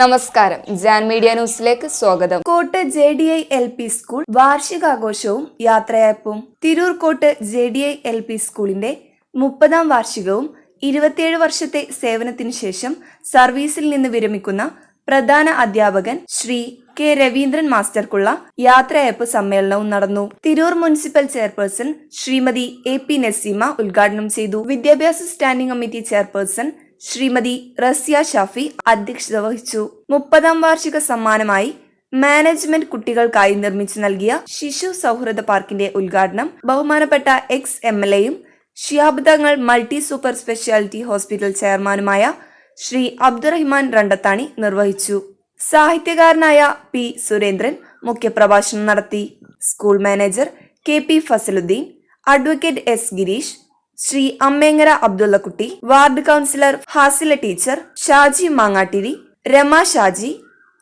നമസ്കാരം. ജാൻ മീഡിയ ന്യൂസിലേക്ക് സ്വാഗതം. Kotta J D I L P school വാർഷികാഘോഷവും യാത്രയപ്പും Tirur Kot J D I L P സ്കൂളിന്റെ മുപ്പതാം വാർഷികവും ഇരുപത്തിയേഴ് വർഷത്തെ സേവനത്തിനു ശേഷം സർവീസിൽ നിന്ന് വിരമിക്കുന്ന പ്രധാന അധ്യാപകൻ ശ്രീ കെ രവീന്ദ്രൻ മാസ്റ്റർക്കുള്ള യാത്രയപ്പ് സമ്മേളനവും നടന്നു. Tirur municipal chairperson Shrimati A P Naseema ഉദ്ഘാടനം ചെയ്തു. വിദ്യാഭ്യാസ standing committee chairperson Shrimati Rasya Shafi അധ്യക്ഷത വഹിച്ചു. മുപ്പതാം വാർഷിക സമ്മാനമായി മാനേജ്മെന്റ് കുട്ടികൾക്കായി നിർമ്മിച്ചു നൽകിയ ശിശു സൗഹൃദ പാർക്കിന്റെ ഉദ്ഘാടനം ബഹുമാനപ്പെട്ട എക്സ് എം എൽ എയും ഷിയാബ്ദങ്ങൾ മൾട്ടി സൂപ്പർ സ്പെഷ്യാലിറ്റി ഹോസ്പിറ്റൽ ചെയർമാനുമായ ശ്രീ അബ്ദുറഹിമാൻ രണ്ടത്താണി നിർവഹിച്ചു. സാഹിത്യകാരനായ പി സുരേന്ദ്രൻ മുഖ്യപ്രഭാഷണം നടത്തി. School manager K P Fasaluddin advocate S Girish Shri Ammengara Abdullakutty ward councillor Hasila teacher Shaji Mangattiri Rama Shaji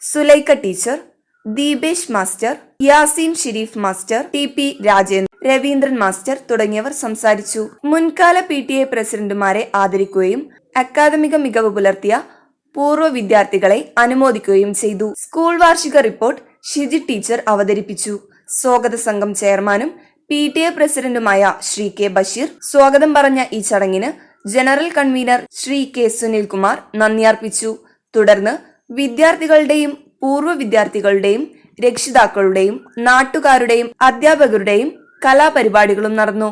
Sulaikha teacher Deepesh master Yaseen Sherif master T P Rajendran Raveendran master തുടങ്ങിയവർ സംസാരിച്ചു. മുൻകാല P T A പ്രസിഡന്റുമാരെ ആദരിക്കുകയും അക്കാദമിക മികവ് പുലർത്തിയ പൂർവ വിദ്യാർത്ഥികളെ അനുമോദിക്കുകയും ചെയ്തു. സ്കൂൾ വാർഷിക റിപ്പോർട്ട് ഷിജി ടീച്ചർ അവതരിപ്പിച്ചു. സ്വാഗത സംഘം ചെയർമാനും പി ടി എ പ്രസിഡന്റുമായ ശ്രീ കെ ബഷീർ സ്വാഗതം പറഞ്ഞ ഈ ചടങ്ങിന് general convener Shri K Sunilkumar നന്ദി അർപ്പിച്ചു. തുടർന്ന് വിദ്യാർത്ഥികളുടെയും പൂർവ വിദ്യാർത്ഥികളുടെയും രക്ഷിതാക്കളുടെയും നാട്ടുകാരുടെയും അധ്യാപകരുടെയും കലാപരിപാടികളും നടന്നു.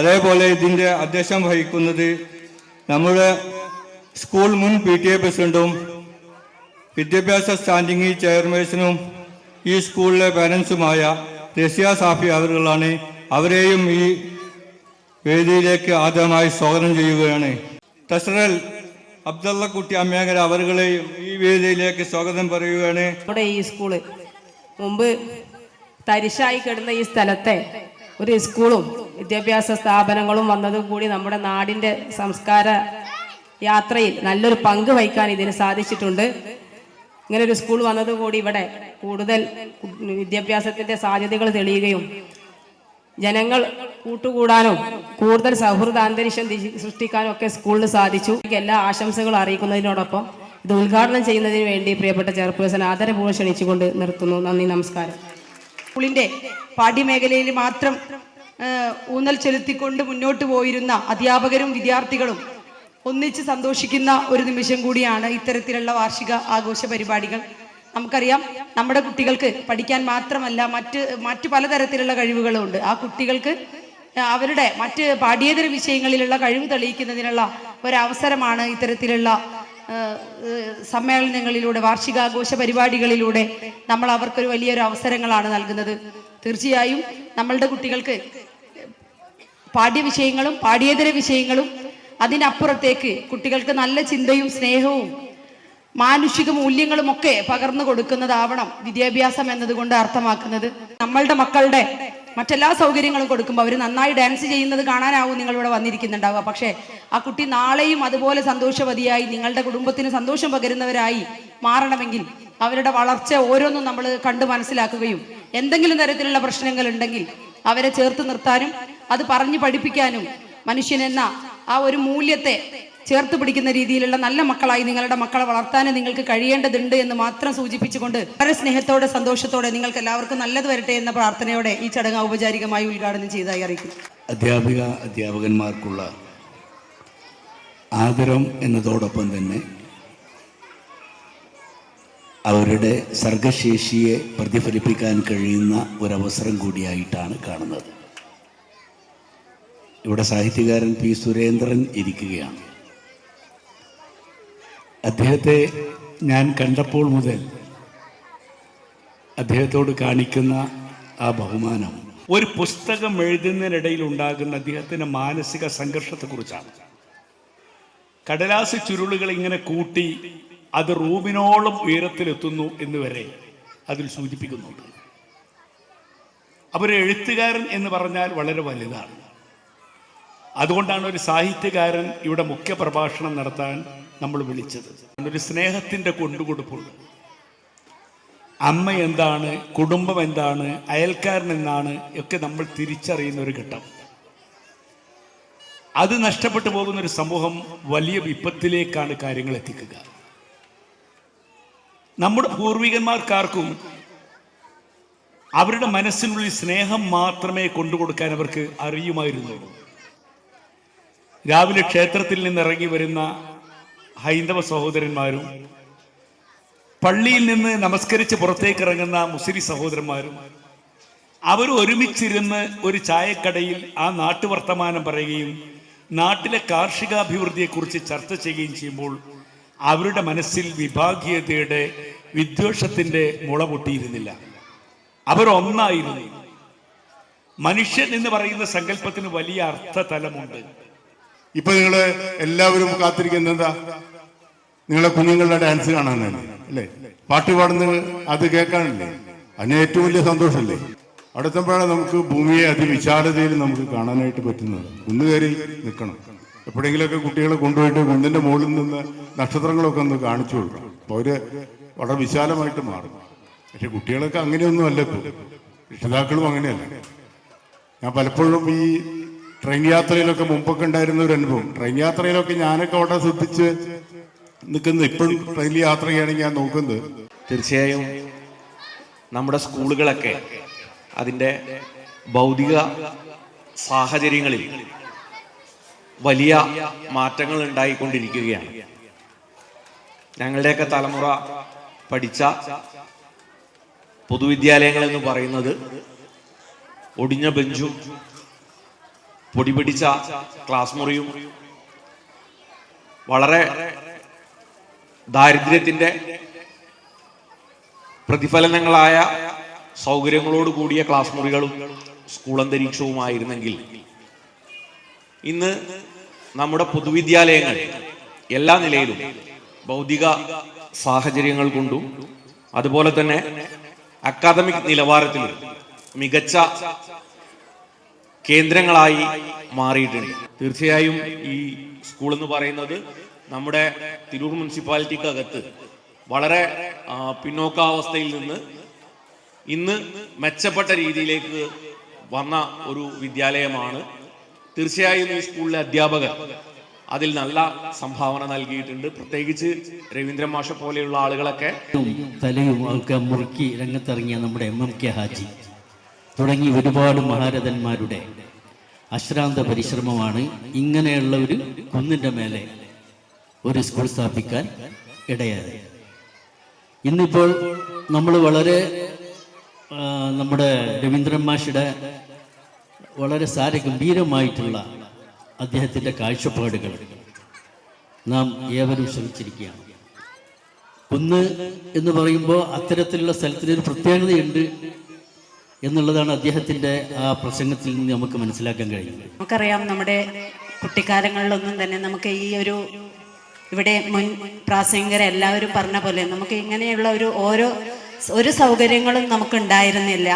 അതേപോലെ ഇതിന്റെ അധ്യക്ഷം വഹിക്കുന്നത് നമ്മുടെ സ്കൂൾ മുൻ പി ടി എ പ്രസിഡന്റും വിദ്യാഭ്യാസ സ്റ്റാൻഡിംഗ് ചെയർപേഴ്സണും ഈ സ്കൂളിലെ പാരൻസുമായ രസിയ സാഫി അവരുകളാണ് അവരെയും ഈ വേദിയിലേക്ക് ആദ്യമായി സ്വാഗതം ചെയ്യുകയാണ്. തസ്രൽ അബ്ദുള്ള കുട്ടി അമ്മേങ്കര അവരുകളെയും ഈ വേദിയിലേക്ക് സ്വാഗതം പറയുകയാണ്. നമ്മുടെ ഈ സ്കൂൾ മുമ്പ് തരിശായി കിടന്ന ഈ സ്ഥലത്തെ ഒരു സ്കൂളും വിദ്യാഭ്യാസ സ്ഥാപനങ്ങളും വന്നതുകൂടി നമ്മുടെ നാടിന്റെ സംസ്കാര യാത്രയിൽ നല്ലൊരു പങ്ക് വഹിക്കാൻ ഇതിന് സാധിച്ചിട്ടുണ്ട്. ഇങ്ങനെ ഒരു സ്കൂൾ വന്നതുകൂടി ഇവിടെ കൂടുതൽ വിദ്യാഭ്യാസത്തിന്റെ സാധ്യതകൾ തെളിയുകയും ജനങ്ങൾ കൂട്ടുകൂടാനും കൂടുതൽ സൗഹൃദ അന്തരീക്ഷം സൃഷ്ടിക്കാനും ഒക്കെ സ്കൂളിന് സാധിച്ചു. എല്ലാ ആശംസകളും അറിയിക്കുന്നതിനോടൊപ്പം ഇത് ഉദ്ഘാടനം ചെയ്യുന്നതിന് വേണ്ടി പ്രിയപ്പെട്ട ചെയർപേഴ്സൺ ആദരപൂർവം ക്ഷണിച്ചുകൊണ്ട് നിർത്തുന്നു. നന്ദി നമസ്കാരം. സ്കൂളിന്റെ പാഠ്യമേഖലയിൽ മാത്രം ഊന്നൽ ചെലുത്തിക്കൊണ്ട് മുന്നോട്ട് പോയിരുന്ന അധ്യാപകരും വിദ്യാർത്ഥികളും ഒന്നിച്ച് സന്തോഷിക്കുന്ന ഒരു നിമിഷം കൂടിയാണ് ഇത്തരത്തിലുള്ള വാർഷിക ആഘോഷ പരിപാടികൾ. നമുക്കറിയാം നമ്മുടെ കുട്ടികൾക്ക് പഠിക്കാൻ മാത്രമല്ല മറ്റ് മറ്റ് പലതരത്തിലുള്ള കഴിവുകളും ഉണ്ട് ആ കുട്ടികൾക്ക് അവരുടെ മറ്റ് പാഠ്യേതര വിഷയങ്ങളിലുള്ള കഴിവ് തെളിയിക്കുന്നതിനുള്ള ഒരവസരമാണ് ഇത്തരത്തിലുള്ള സമ്മേളനങ്ങളിലൂടെ വാർഷികാഘോഷ പരിപാടികളിലൂടെ നമ്മൾ അവർക്കൊരു വലിയൊരു അവസരങ്ങളാണ് നൽകുന്നത്. തീർച്ചയായും നമ്മളുടെ കുട്ടികൾക്ക് പാഠ്യവിഷയങ്ങളും പാഠ്യേതര വിഷയങ്ങളും അതിനപ്പുറത്തേക്ക് കുട്ടികൾക്ക് നല്ല ചിന്തയും സ്നേഹവും മാനുഷിക മൂല്യങ്ങളും ഒക്കെ പകർന്നു കൊടുക്കുന്നതാവണം വിദ്യാഭ്യാസം എന്നതുകൊണ്ട് അർത്ഥമാക്കുന്നത്. നമ്മളുടെ മക്കളുടെ മറ്റെല്ലാ സൗകര്യങ്ങളും കൊടുക്കുമ്പോൾ അവർ നന്നായി ഡാൻസ് ചെയ്യുന്നത് കാണാനാവും നിങ്ങളിവിടെ വന്നിരിക്കുന്നുണ്ടാവുക. പക്ഷേ ആ കുട്ടി നാളെയും അതുപോലെ സന്തോഷവതിയായി നിങ്ങളുടെ കുടുംബത്തിന് സന്തോഷം പകരുന്നവരായി മാറണമെങ്കിൽ അവരുടെ വളർച്ച ഓരോന്നും നമ്മൾ കണ്ടു മനസ്സിലാക്കുകയും എന്തെങ്കിലും തരത്തിലുള്ള പ്രശ്നങ്ങൾ ഉണ്ടെങ്കിൽ അവരെ ചേർത്ത് നിർത്താനും അത് പറഞ്ഞു പഠിപ്പിക്കാനും മനുഷ്യനെന്ന ആ ഒരു മൂല്യത്തെ ചേർത്ത് പിടിക്കുന്ന രീതിയിലുള്ള നല്ല മക്കളായി നിങ്ങളുടെ മക്കളെ വളർത്താൻ നിങ്ങൾക്ക് കഴിയേണ്ടതുണ്ട് എന്ന് മാത്രം സൂചിപ്പിച്ചുകൊണ്ട് വളരെ സ്നേഹത്തോടെ സന്തോഷത്തോടെ നിങ്ങൾക്ക് എല്ലാവർക്കും നല്ലത് വരട്ടെ എന്ന പ്രാർത്ഥനയോടെ ഈ ചടങ്ങ് ഔപചാരികമായി ഉദ്ഘാടനം ചെയ്തായി അറിയിക്കുന്നു. അധ്യാപിക അധ്യാപകന്മാർക്കുള്ള ആദരം എന്നതോടൊപ്പം തന്നെ അവരുടെ സർഗശേഷിയെ പ്രതിഫലിപ്പിക്കാൻ കഴിയുന്ന ഒരവസരം കൂടിയായിട്ടാണ് കാണുന്നത്. ഇവിടെ സാഹിത്യകാരൻ പി സുരേന്ദ്രൻ ഇരിക്കുകയാണ്. അദ്ദേഹത്തെ ഞാൻ കണ്ടപ്പോൾ മുതൽ അദ്ദേഹത്തോട് കാണിക്കുന്ന ആ ബഹുമാനം. ഒരു പുസ്തകം എഴുതുന്നതിനിടയിൽ ഉണ്ടാകുന്ന അദ്ദേഹത്തിന്റെ മാനസിക സംഘർഷത്തെക്കുറിച്ചാണ്. കടലാസ് ചുരുളുകൾ ഇങ്ങനെ കൂട്ടി അത് റൂമിനോളം ഉയരത്തിലെത്തുന്നു എന്ന് വരെ അതിൽ സൂചിപ്പിക്കുന്നുണ്ട്. അവരെ എഴുത്തുകാരൻ എന്ന് പറഞ്ഞാൽ വളരെ വലുതാണ്. അതുകൊണ്ടാണ് ഒരു സാഹിത്യകാരൻ ഇവിടെ മുഖ്യ പ്രഭാഷണം നടത്താൻ നമ്മൾ വിളിച്ചത്. ഒരു സ്നേഹത്തിന്റെ കൊണ്ടുകൊടുപ്പുണ്ട്. അമ്മ എന്താണ് കുടുംബം എന്താണ് അയൽക്കാരൻ എന്നാണ് ഒക്കെ നമ്മൾ തിരിച്ചറിയുന്ന ഒരു ഘട്ടം. അത് നഷ്ടപ്പെട്ടു പോകുന്ന ഒരു സമൂഹം വലിയ വിപത്തിലേക്കാണ് കാര്യങ്ങൾ എത്തിക്കുക. നമ്മുടെ പൂർവികന്മാർക്കാർക്കും അവരുടെ മനസ്സിനുള്ളിൽ സ്നേഹം മാത്രമേ കൊണ്ടുകൊടുക്കാൻ അവർക്ക് അറിയുമായിരുന്നുള്ളൂ. രാവിലെ ക്ഷേത്രത്തിൽ നിന്ന് ഇറങ്ങി വരുന്ന ഹൈന്ദവ സഹോദരന്മാരും പള്ളിയിൽ നിന്ന് നമസ്കരിച്ച് പുറത്തേക്ക് ഇറങ്ങുന്ന മുസ്ലിം സഹോദരന്മാരും അവർ ഒരുമിച്ചിരുന്ന് ഒരു ചായക്കടയിൽ ആ നാട്ടുവർത്തമാനം പറയുകയും നാട്ടിലെ കാർഷികാഭിവൃദ്ധിയെക്കുറിച്ച് ചർച്ച ചെയ്യുകയും ചെയ്യുമ്പോൾ അവരുടെ മനസ്സിൽ വിഭാഗീയതയുടെ വിദ്വേഷത്തിന്റെ മുള പൊട്ടിയിരുന്നില്ല. അവരൊന്നായിരുന്നു മനുഷ്യൻ എന്ന് പറയുന്ന സങ്കല്പത്തിന് വലിയ അർത്ഥതലമുണ്ട്. ഇപ്പൊ നിങ്ങൾ എല്ലാവരും കാത്തിരിക്കുന്നത് എന്താ? നിങ്ങളെ കുഞ്ഞുങ്ങളുടെ ഡാൻസ് കാണാനാണ് അല്ലേ? പാട്ട് പാടുന്നത് അത് കേൾക്കാനല്ലേ? അതിന് ഏറ്റവും വലിയ സന്തോഷമല്ലേ? അടുത്തപ്പോഴാണ് നമുക്ക് ഭൂമിയെ അതിവിശാലതയിൽ നമുക്ക് കാണാനായിട്ട് പറ്റുന്നത് കുന്നു കയറി നിൽക്കണം. എപ്പോഴെങ്കിലുമൊക്കെ കുട്ടികളെ കൊണ്ടുപോയിട്ട് കുന്നിന്റെ മുകളിൽ നിന്ന് നക്ഷത്രങ്ങളൊക്കെ ഒന്ന് കാണിച്ചു കൊടുക്കണം. അപ്പൊ അവർ വളരെ വിശാലമായിട്ട് മാറും. പക്ഷെ കുട്ടികളൊക്കെ അങ്ങനെയൊന്നും അല്ല രക്ഷിതാക്കളും അങ്ങനെയല്ല. ഞാൻ പലപ്പോഴും ഈ ട്രെയിൻ യാത്രയിലൊക്കെ മുമ്പൊക്കെ ഉണ്ടായിരുന്ന ഒരു അനുഭവം. ട്രെയിൻ യാത്രയിലൊക്കെ ഞാനൊക്കെ അവിടെ ശ്രദ്ധിച്ച് നിൽക്കുന്നത് ഇപ്പോഴും ട്രെയിനിൽ യാത്ര ചെയ്യുകയാണെങ്കിൽ ഞാൻ നോക്കുന്നത്. തീർച്ചയായും നമ്മുടെ സ്കൂളുകളൊക്കെ അതിന്റെ ഭൗതിക സാഹചര്യങ്ങളിൽ വലിയ മാറ്റങ്ങൾ ഉണ്ടായിക്കൊണ്ടിരിക്കുകയാണ്. ഞങ്ങളുടെയൊക്കെ തലമുറ പഠിച്ച പൊതുവിദ്യാലയങ്ങൾ എന്ന് പറയുന്നത് ഒടിഞ്ഞ ബെഞ്ചും പൊടിപിടിച്ച ക്ലാസ് മുറിയും വളരെ ദാരിദ്ര്യത്തിന്റെ പ്രതിഫലനങ്ങളായ സൗകര്യങ്ങളോട് കൂടിയ ക്ലാസ് മുറികളും സ്കൂൾ അന്തരീക്ഷവുമായിരുന്നെങ്കിൽ ഇന്ന് നമ്മുടെ പൊതുവിദ്യാലയങ്ങൾ എല്ലാ നിലയിലും ഭൗതിക സാഹചര്യങ്ങൾ കൊണ്ടും അതുപോലെ തന്നെ അക്കാദമിക് നിലവാരത്തിൽ മികച്ച കേന്ദ്രങ്ങളായി മാറിയിട്ടുണ്ട്. തീർച്ചയായും ഈ സ്കൂൾ എന്ന് പറയുന്നത് നമ്മുടെ തിരൂർ മുനിസിപ്പാലിറ്റിക്കകത്ത് വളരെ പിന്നോക്കാവസ്ഥയിൽ നിന്ന് ഇന്ന് മെച്ചപ്പെട്ട രീതിയിലേക്ക് വന്ന ഒരു വിദ്യാലയമാണ്. തീർച്ചയായും ഈ സ്കൂളിലെ അധ്യാപകർ അതിൽ നല്ല സംഭാവന നൽകിയിട്ടുണ്ട്. പ്രത്യേകിച്ച് രവീന്ദ്രൻ മാഷ പോലെയുള്ള ആളുകളൊക്കെ തലയും ഒക്കെ മുറുക്കി രംഗത്തിറങ്ങിയ നമ്മുടെ എം എം കെ ഹാജി. തുടങ്ങി ഒരുപാട് മഹാരഥന്മാരുടെ അശ്രാന്ത പരിശ്രമമാണ് ഇങ്ങനെയുള്ള ഒരു കുന്നിന്റെ മേലെ ഒരു സ്കൂൾ സ്ഥാപിക്കാൻ ഇടയായി. ഇന്നിപ്പോൾ നമ്മൾ വളരെ നമ്മുടെ രവീന്ദ്രൻ മാഷിയുടെ വളരെ സാരഗംഭീരമായിട്ടുള്ള അദ്ദേഹത്തിന്റെ കാഴ്ചപ്പാടുകൾ നാം ഏവരും ശ്രമിച്ചിരിക്കുകയാണ്. ഒന്ന് എന്ന് പറയുമ്പോൾ അത്തരത്തിലുള്ള സ്ഥലത്തിനൊരു പ്രത്യേകതയുണ്ട് എന്നുള്ളതാണ് അദ്ദേഹത്തിന്റെ ആ പ്രസംഗത്തിൽ നിന്ന് നമുക്ക് മനസ്സിലാക്കാൻ കഴിയുന്നത്. നമുക്കറിയാം നമ്മുടെ കുട്ടിക്കാലങ്ങളിലൊന്നും തന്നെ നമുക്ക് ഈ ഒരു ഇവിടെ മുൻ പ്രാസംഗികർ എല്ലാവരും പറഞ്ഞ പോലെ നമുക്ക് ഇങ്ങനെയുള്ള ഒരു ഓരോ ഒരു സൗകര്യങ്ങളും നമുക്ക് ഉണ്ടായിരുന്നില്ല.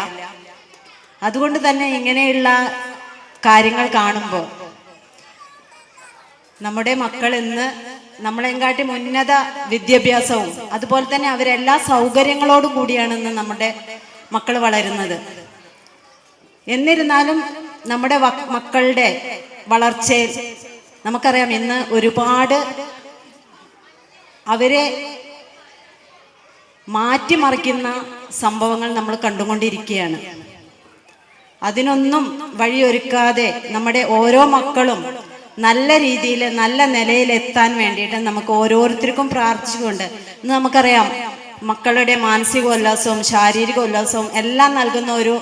അതുകൊണ്ട് തന്നെ ഇങ്ങനെയുള്ള കാര്യങ്ങൾ കാണുമ്പോൾ നമ്മുടെ മക്കൾ ഇന്ന് നമ്മളെങ്കാട്ടി ഉന്നത വിദ്യാഭ്യാസവും അതുപോലെ തന്നെ അവരെല്ലാ സൗകര്യങ്ങളോടും കൂടിയാണ് ഇന്ന് നമ്മുടെ മക്കൾ വളരുന്നത്. എന്നിരുന്നാലും നമ്മുടെ മക്കളുടെ വളർച്ചയിൽ നമുക്കറിയാം ഇന്ന് ഒരുപാട് അവരെ മാറ്റിമറിക്കുന്ന സംഭവങ്ങൾ നമ്മൾ കണ്ടുകൊണ്ടിരിക്കുകയാണ്. അതിനൊന്നും വഴിയൊരുക്കാതെ നമ്മുടെ ഓരോ മക്കളും നല്ല രീതിയിൽ നല്ല നിലയിൽ എത്താൻ വേണ്ടിയിട്ട് നമുക്ക് ഓരോരുത്തർക്കും പ്രാർത്ഥിച്ചുകൊണ്ട് ഇന്ന് നമുക്കറിയാം മക്കളുടെ മാനസിക ഉല്ലാസവും ശാരീരിക ഉല്ലാസവും എല്ലാം നൽകുന്ന ഒരു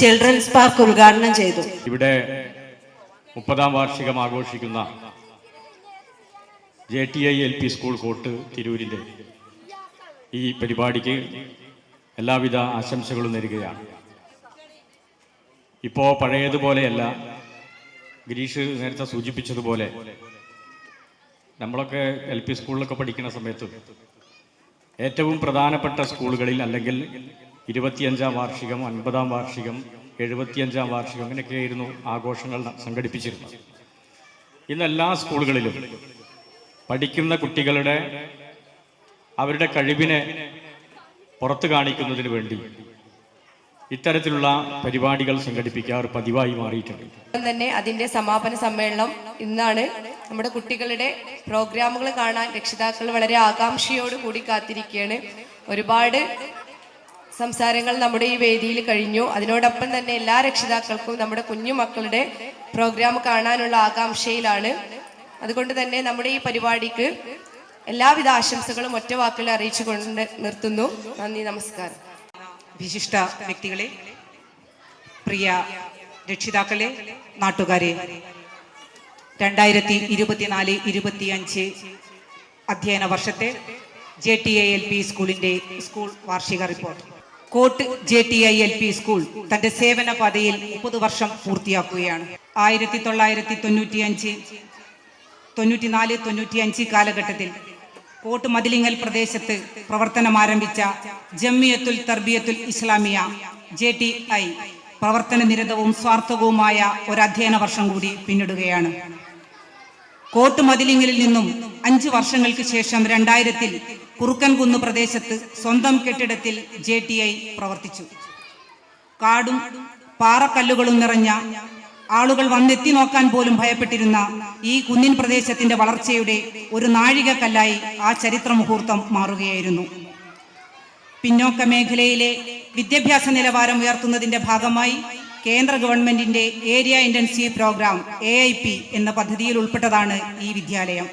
ചിൽഡ്രൻസ് പാർക്ക് ഉദ്ഘാടനം ചെയ്തു. ഇവിടെ മുപ്പതാം വാർഷികം ആഘോഷിക്കുന്ന J T I L P school Kot തിരൂരിന്റെ ഈ പരിപാടിക്ക് എല്ലാവിധ ആശംസകളും നേരുകയാണ്. ഇപ്പോൾ പഴയതുപോലെയല്ല. ഗിരീഷ് നേരത്തെ സൂചിപ്പിച്ചതുപോലെ നമ്മളൊക്കെ എൽ പി സ്കൂളിലൊക്കെ പഠിക്കുന്ന സമയത്ത് ഏറ്റവും പ്രധാനപ്പെട്ട സ്കൂളുകളിൽ അല്ലെങ്കിൽ ഇരുപത്തിയഞ്ചാം വാർഷികം അൻപതാം വാർഷികം എഴുപത്തിയഞ്ചാം വാർഷികം അങ്ങനെയൊക്കെയായിരുന്നു ആഘോഷങ്ങൾ സംഘടിപ്പിച്ചിരുന്നത്. ഇന്ന് എല്ലാ സ്കൂളുകളിലും പഠിക്കുന്ന കുട്ടികളുടെ അവരുടെ കഴിവിനെ പുറത്തു കാണിക്കുന്നതിന് വേണ്ടി ഇത്തരത്തിലുള്ള പരിപാടികൾ സംഘടിപ്പിക്കാർ പതിവായി മാറിയിട്ടുണ്ട്. തന്നെ അതിന്റെ സമാപന സമ്മേളനം ഇന്നാണ് നമ്മുടെ കുട്ടികളുടെ പ്രോഗ്രാമുകൾ കാണാൻ രക്ഷിതാക്കൾ വളരെ ആകാംക്ഷയോട് കൂടി കാത്തിരിക്കുകയാണ്. ഒരുപാട് സംസാരങ്ങൾ നമ്മുടെ ഈ വേദിയിൽ കഴിഞ്ഞു. അതിനോടൊപ്പം തന്നെ എല്ലാ രക്ഷിതാക്കൾക്കും നമ്മുടെ കുഞ്ഞു മക്കളുടെ പ്രോഗ്രാം കാണാനുള്ള ആകാംക്ഷയിലാണ്. അതുകൊണ്ട് തന്നെ നമ്മുടെ ഈ പരിപാടിക്ക് എല്ലാവിധ ആശംസകളും ഒറ്റ വാക്കിൽ അറിയിച്ചുകൊണ്ട് നിർത്തുന്നു. നന്ദി നമസ്കാരം. വിശിഷ്ട വ്യക്തികളെ പ്രിയ രക്ഷിതാക്കളെ നാട്ടുകാരെ രണ്ടായിരത്തി ഇരുപത്തിനാല് ഇരുപത്തിയഞ്ച് അധ്യയന വർഷത്തെ ജെ ടി എൽ പി സ്കൂളിന്റെ സ്കൂൾ വാർഷിക report. Kot J T I L P school തന്റെ സേവന പാതയിൽ മുപ്പത് വർഷം പൂർത്തിയാക്കുകയാണ്. ആയിരത്തി തൊള്ളായിരത്തി തൊണ്ണൂറ്റിയഞ്ച് തൊണ്ണൂറ്റിനാല് തൊണ്ണൂറ്റിയഞ്ച് കാലഘട്ടത്തിൽ കോട്ട് മതിലിങ്ങൽ പ്രദേശത്ത് പ്രവർത്തനം ആരംഭിച്ച Jamiyyathul Tharbiyathul Islamiya J T I പ്രവർത്തന നിരതവും സ്വാർത്ഥകവുമായ ഒരു അധ്യയന വർഷം കൂടി പിന്നിടുകയാണ്. കോട്ട് മതിലിങ്ങലിൽ നിന്നും അഞ്ച് വർഷങ്ങൾക്ക് ശേഷം രണ്ടായിരത്തിൽ കുറുക്കൻകുന്ന് പ്രദേശത്ത് സ്വന്തം കെട്ടിടത്തിൽ ജെ ടി ഐ പ്രവർത്തിച്ചു. കാടും പാറക്കല്ലുകളും നിറഞ്ഞ ആളുകൾ വന്നെത്തി നോക്കാൻ പോലും ഭയപ്പെട്ടിരുന്ന ഈ കുന്നിൻ പ്രദേശത്തിന്റെ വളർച്ചയുടെ ഒരു നാഴികക്കല്ലായി ആ ചരിത്ര മുഹൂർത്തം മാറുകയായിരുന്നു. പിന്നോക്ക മേഖലയിലെ വിദ്യാഭ്യാസ നിലവാരം ഉയർത്തുന്നതിന്റെ ഭാഗമായി കേന്ദ്ര ഗവൺമെന്റിന്റെ ഏരിയ ഇന്റൻസീവ് പ്രോഗ്രാം എ എന്ന പദ്ധതിയിൽ ഉൾപ്പെട്ടതാണ് ഈ വിദ്യാലയം.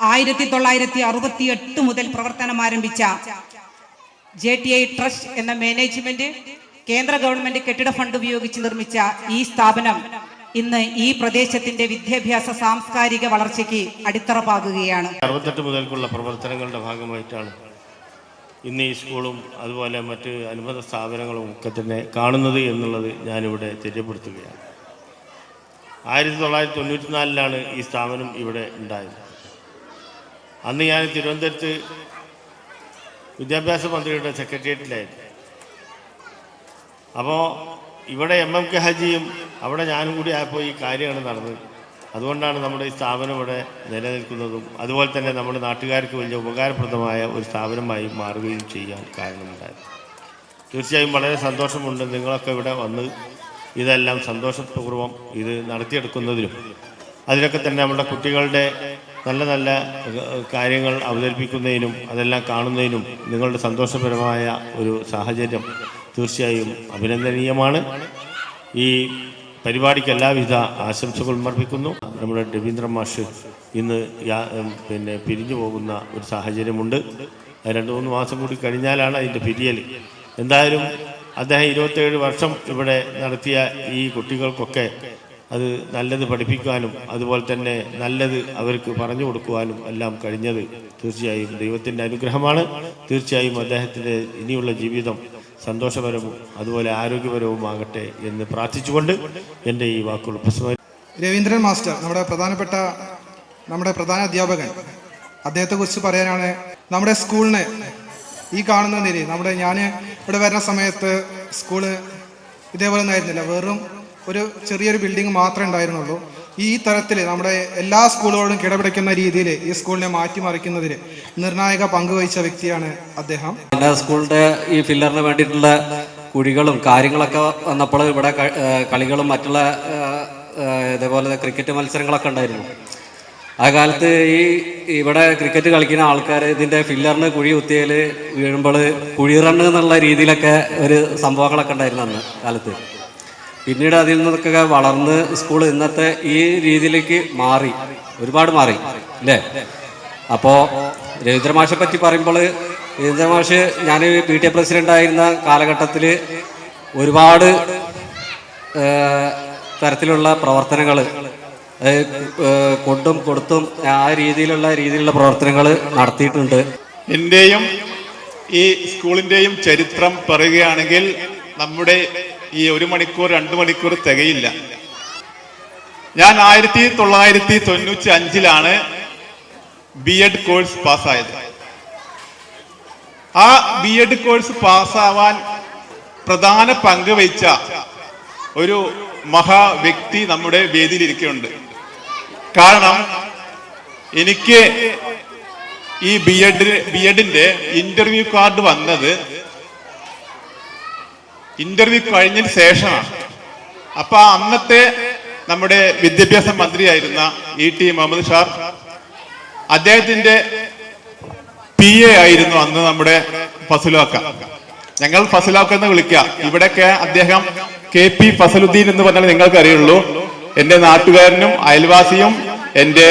ആയിരത്തി തൊള്ളായിരത്തി അറുപത്തി എട്ട് മുതൽ പ്രവർത്തനം ആരംഭിച്ച ജെ ടി ഐ ട്രസ്റ്റ് എന്ന മാനേജ്മെന്റ് കേന്ദ്ര ഗവൺമെന്റ് കെട്ടിട ഫണ്ട് ഉപയോഗിച്ച് നിർമ്മിച്ച ഈ സ്ഥാപനം ഇന്ന് ഈ പ്രദേശത്തിന്റെ വിദ്യാഭ്യാസ സാംസ്കാരിക വളർച്ചയ്ക്ക് അടിത്തറ പാകുകയാണ് അറുപത്തെട്ട് മുതൽക്കുള്ള പ്രവർത്തനങ്ങളുടെ ഭാഗമായിട്ടാണ് ഇന്ന് ഈ സ്കൂളും അതുപോലെ മറ്റ് അനുബന്ധ സ്ഥാപനങ്ങളും ഒക്കെ തന്നെ കാണുന്നത് എന്നുള്ളത് ഞാനിവിടെ തെറ്റപ്പെടുത്തുകയാണ് ആയിരത്തി തൊള്ളായിരത്തി തൊണ്ണൂറ്റിനാലിലാണ് ഈ സ്ഥാപനം ഇവിടെ ഉണ്ടായത്. അന്ന് ഞാൻ തിരുവനന്തപുരത്ത് വിദ്യാഭ്യാസ മന്ത്രിയുടെ സെക്രട്ടേറിയറ്റിലായിരുന്നു. അപ്പോൾ ഇവിടെ എം എം കെ ഹജിയും അവിടെ ഞാനും കൂടി ആയപ്പോൾ ഈ കാര്യമാണ് നടന്നത്. അതുകൊണ്ടാണ് നമ്മുടെ ഈ സ്ഥാപനം ഇവിടെ നിലനിൽക്കുന്നതും അതുപോലെ തന്നെ നമ്മുടെ നാട്ടുകാർക്ക് വലിയ ഉപകാരപ്രദമായ ഒരു സ്ഥാപനമായി മാറുകയും ചെയ്യാൻ കാരണമുണ്ടായത്. തീർച്ചയായും വളരെ സന്തോഷമുണ്ട് നിങ്ങളൊക്കെ ഇവിടെ വന്ന് ഇതെല്ലാം സന്തോഷപൂർവം ഇത് നടത്തിയെടുക്കുന്നതിലും. അതിലൊക്കെ തന്നെ നമ്മുടെ കുട്ടികളുടെ നല്ല നല്ല കാര്യങ്ങൾ അവതരിപ്പിക്കുന്നതിനും അതെല്ലാം കാണുന്നതിനും നിങ്ങളുടെ സന്തോഷപരമായ ഒരു സാഹചര്യം തീർച്ചയായും അഭിനന്ദനീയമാണ്. ഈ പരിപാടിക്ക് എല്ലാവിധ ആശംസകളും അർപ്പിക്കുന്നു. നമ്മുടെ രവീന്ദ്ര മാഷ് ഇന്ന് പിന്നെ പിരിഞ്ഞു പോകുന്ന ഒരു സാഹചര്യമുണ്ട്. രണ്ട് മൂന്ന് മാസം കൂടി കഴിഞ്ഞാലാണ് അതിന്റെ പിരിയൽ എന്തായാലും അദ്ദേഹം ഇരുപത്തേഴ് വർഷം ഇവിടെ നടത്തിയ ഈ കുട്ടികൾക്കൊക്കെ അത് നല്ലത് പഠിപ്പിക്കാനും അതുപോലെ തന്നെ നല്ലത് അവർക്ക് പറഞ്ഞു കൊടുക്കുവാനും എല്ലാം കഴിഞ്ഞത് തീർച്ചയായും ദൈവത്തിന്റെ അനുഗ്രഹമാണ്. തീർച്ചയായും അദ്ദേഹത്തിന്റെ ഇനിയുള്ള ജീവിതം സന്തോഷപരവും അതുപോലെ ആരോഗ്യപരവുമാകട്ടെ എന്ന് പ്രാർത്ഥിച്ചുകൊണ്ട് എന്റെ ഈ വാക്കുകൾ പ്രസവ രവീന്ദ്രൻ മാസ്റ്റർ നമ്മുടെ പ്രധാനപ്പെട്ട നമ്മുടെ പ്രധാന അധ്യാപകൻ അദ്ദേഹത്തെക്കുറിച്ച് പറയാനാണ് നമ്മുടെ സ്കൂളിനെ ഈ കാണുന്ന നിലയിൽ നമ്മുടെ ഞാൻ ഇവിടെ വരുന്ന സമയത്ത് സ്കൂൾ ഇതേപോലെ ഒന്നും ആയിരുന്നില്ല വെറും ഒരു ചെറിയൊരു ബിൽഡിംഗ് മാത്രമേ ഉണ്ടായിരുന്നുള്ളൂ. ഈ തരത്തിൽ നമ്മുടെ എല്ലാ സ്കൂളുകളും കിടപിടിക്കുന്ന രീതിയിൽ ഈ സ്കൂളിനെ മാറ്റിമറിക്കുന്നതിൽ നിർണായക പങ്ക് വഹിച്ച വ്യക്തിയാണ് അദ്ദേഹം. എല്ലാ സ്കൂളിന്റെ ഈ ഫില്ലറിന് വേണ്ടിയിട്ടുള്ള കുഴികളും കാര്യങ്ങളൊക്കെ വന്നപ്പോൾ ഇവിടെ കളികളും മറ്റുള്ള ഇതേപോലെ ക്രിക്കറ്റ് മത്സരങ്ങളൊക്കെ ഉണ്ടായിരുന്നു. ആ കാലത്ത് ഈ ഇവിടെ ക്രിക്കറ്റ് കളിക്കുന്ന ആൾക്കാർ ഇതിന്റെ ഫില്ലറിന് കുഴി കുത്തിയാൽ വീഴുമ്പോൾ കുഴി റണ്ണ് എന്നുള്ള രീതിയിലൊക്കെ ഒരു സംഭവങ്ങളൊക്കെ ഉണ്ടായിരുന്നു അന്ന് കാലത്ത്. പിന്നീട് അതിൽ നിന്നൊക്കെ വളർന്ന് സ്കൂൾ ഇന്നത്തെ ഈ രീതിയിലേക്ക് മാറി. ഒരുപാട് മാറി അല്ലേ? അപ്പോൾ രവീന്ദ്രമാഷെ പറ്റി പറയുമ്പോൾ രവീന്ദ്രമാഷ് ഞാൻ പി ടി എ പ്രസിഡന്റ് ആയിരുന്ന കാലഘട്ടത്തിൽ ഒരുപാട് തരത്തിലുള്ള പ്രവർത്തനങ്ങൾ കൊണ്ടും കൊടുത്തും ആ രീതിയിലുള്ള രീതിയിലുള്ള പ്രവർത്തനങ്ങൾ നടത്തിയിട്ടുണ്ട്. എന്റെയും ഈ സ്കൂളിന്റെയും ചരിത്രം പറയുകയാണെങ്കിൽ നമ്മുടെ ഈ ഒരു മണിക്കൂർ രണ്ട് മണിക്കൂർ തികയില്ല. ഞാൻ ആയിരത്തി തൊള്ളായിരത്തി തൊണ്ണൂറ്റി അഞ്ചിലാണ് ബി എഡ് കോഴ്സ് പാസ്സായത് ആ ബി എഡ് കോഴ്സ് പാസ്സാവാൻ പ്രധാന പങ്ക് വഹിച്ച ഒരു മഹാ വ്യക്തി നമ്മുടെ വേദിയിലിരിക്കുന്നുണ്ട്. കാരണം എനിക്ക് ഈ ബി എഡ് ബി എഡിന്റെ ഇന്റർവ്യൂ കാർഡ് വന്നത് ഇന്റർവ്യൂ കഴിഞ്ഞതിന് ശേഷമാണ്. അപ്പൊ അന്നത്തെ നമ്മുടെ വിദ്യാഭ്യാസ മന്ത്രിയായിരുന്ന ഇ ടി മുഹമ്മദ് ഷാർ അദ്ദേഹത്തിന്റെ പി എ ആയിരുന്നു അന്ന് നമ്മുടെ ഫസലുവാക്ക. ഞങ്ങൾ ഫസലാക്ക എന്ന് വിളിക്കുക. ഇവിടെയൊക്കെ അദ്ദേഹം കെ പി ഫസലുദ്ദീൻ എന്ന് പറഞ്ഞാൽ നിങ്ങൾക്ക് അറിയുള്ളൂ. എന്റെ നാട്ടുകാരനും അയൽവാസിയും എന്റെ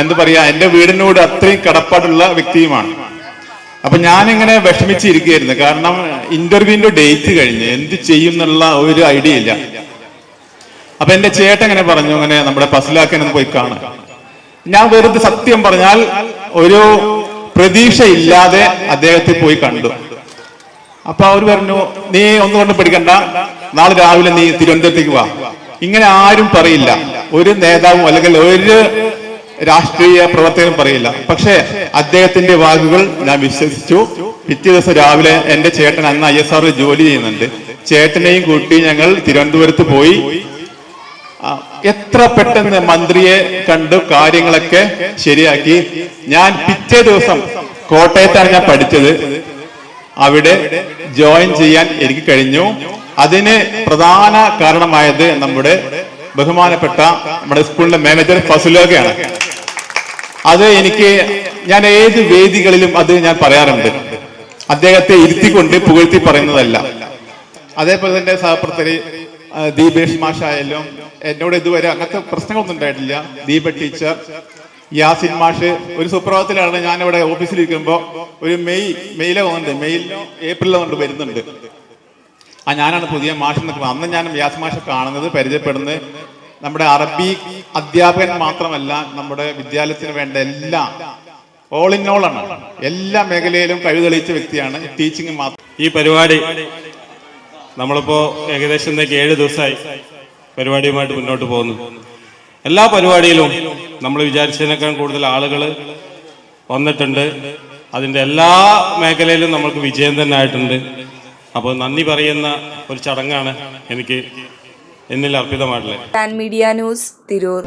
എന്താ പറയാ എന്റെ വീടിനോട് അത്രയും കടപ്പാടുള്ള വ്യക്തിയുമാണ്. അപ്പൊ ഞാനിങ്ങനെ വിഷമിച്ചിരിക്കുകയായിരുന്നു. കാരണം ഇന്റർവ്യൂവിന്റെ ഡേറ്റ് കഴിഞ്ഞ് എന്ത് ചെയ്യും എന്നുള്ള ഒരു ഐഡിയ ഇല്ല. അപ്പൊ എന്റെ ചേട്ടൻ ഇങ്ങനെ പറഞ്ഞു അങ്ങനെ നമ്മുടെ ഫസലാക്കൻ പോയി കാണാം ഞാൻ വെറുതെ സത്യം പറഞ്ഞാൽ ഒരു പ്രതീക്ഷ ഇല്ലാതെ അദ്ദേഹത്തെ പോയി കണ്ടു. അപ്പൊ അവർ പറഞ്ഞു നീ ഒന്നുകൊണ്ട് പഠിക്കണ്ട നാളെ രാവിലെ നീ തിരുവനന്തപുരത്തേക്ക് വാ. ഇങ്ങനെ ആരും പറയില്ല. ഒരു നേതാവും അല്ലെങ്കിൽ ഒരു രാഷ്ട്രീയ പ്രവർത്തകനും പറയില്ല. പക്ഷേ അദ്ദേഹത്തിന്റെ വാക്കുകൾ ഞാൻ വിശ്വസിച്ചു. പിറ്റേ ദിവസം രാവിലെ എന്റെ ചേട്ടൻ അന്ന് ഐ എസ് ആറിൽ ജോലി ചെയ്യുന്നുണ്ട്. ചേട്ടനെയും കൂട്ടി ഞങ്ങൾ തിരുവനന്തപുരത്ത് പോയി. എത്ര പെട്ടെന്ന് മന്ത്രിയെ കണ്ട് കാര്യങ്ങളൊക്കെ ശരിയാക്കി. ഞാൻ പിറ്റേ ദിവസം കോട്ടയത്താണ് ഞാൻ പഠിച്ചത്. അവിടെ ജോയിൻ ചെയ്യാൻ എനിക്ക് കഴിഞ്ഞു. അതിന് പ്രധാന കാരണമായത് നമ്മുടെ ബഹുമാനപ്പെട്ട നമ്മുടെ സ്കൂളിന്റെ മാനേജർ ഫസുലോകയാണ് അത് എനിക്ക് ഞാൻ ഏത് വേദികളിലും അത് ഞാൻ പറയാറുണ്ട്. അദ്ദേഹത്തെ ഇരുത്തിക്കൊണ്ട് പുകഴ്ത്തി പറയുന്നതല്ല. അതേപോലെ തന്നെ ആ, ദീപേഷ് മാഷായാലും എന്നോട് ഇതുവരെ അങ്ങനത്തെ പ്രശ്നങ്ങളൊന്നും ഉണ്ടായിട്ടില്ല. ദീപ ടീച്ചർ യാസിൻ മാഷ് ഒരു സുപ്രഭാതത്തിലാണ് ഞാൻ ഇവിടെ ഓഫീസിലിരിക്കുമ്പോൾ ഒരു മെയ് മെയ്യിലെ വന്നുണ്ട് മെയ്യിൽ ഏപ്രിലോ കൊണ്ട് വരുന്നുണ്ട്. ആ ഞാനാണ് പുതിയ മാഷ് നിൽക്കുന്നത് അന്ന് ഞാൻ വ്യാസ് മാഷെ കാണുന്നത് പരിചയപ്പെടുന്നത്. നമ്മുടെ അറബി അധ്യാപകൻ മാത്രമല്ല നമ്മുടെ വിദ്യാലയത്തിന് വേണ്ട എല്ലാം ഓൾ ഇൻ ഓൾ ആണ്. എല്ലാ മേഖലയിലും കഴിവ് തെളിയിച്ച വ്യക്തിയാണ്. ടീച്ചിങ് മാത്രം. ഈ പരിപാടി നമ്മളിപ്പോ ഏകദേശം ഇന്നേക്ക് ഏഴ് ദിവസമായി പരിപാടിയുമായിട്ട് മുന്നോട്ട് പോകുന്നു. എല്ലാ പരിപാടിയിലും നമ്മൾ വിചാരിച്ചതിനേക്കാൾ കൂടുതൽ ആളുകൾ വന്നിട്ടുണ്ട്. അതിന്റെ എല്ലാ മേഖലയിലും നമ്മൾക്ക് വിജയം തന്നെ ആയിട്ടുണ്ട്. അപ്പോൾ നന്ദി പറയുന്ന ഒരു ചടങ്ങാണ് എനിക്ക് എന്നിൽ അർപ്പിതമായിട്ടുള്ളത്. Media news Tirur.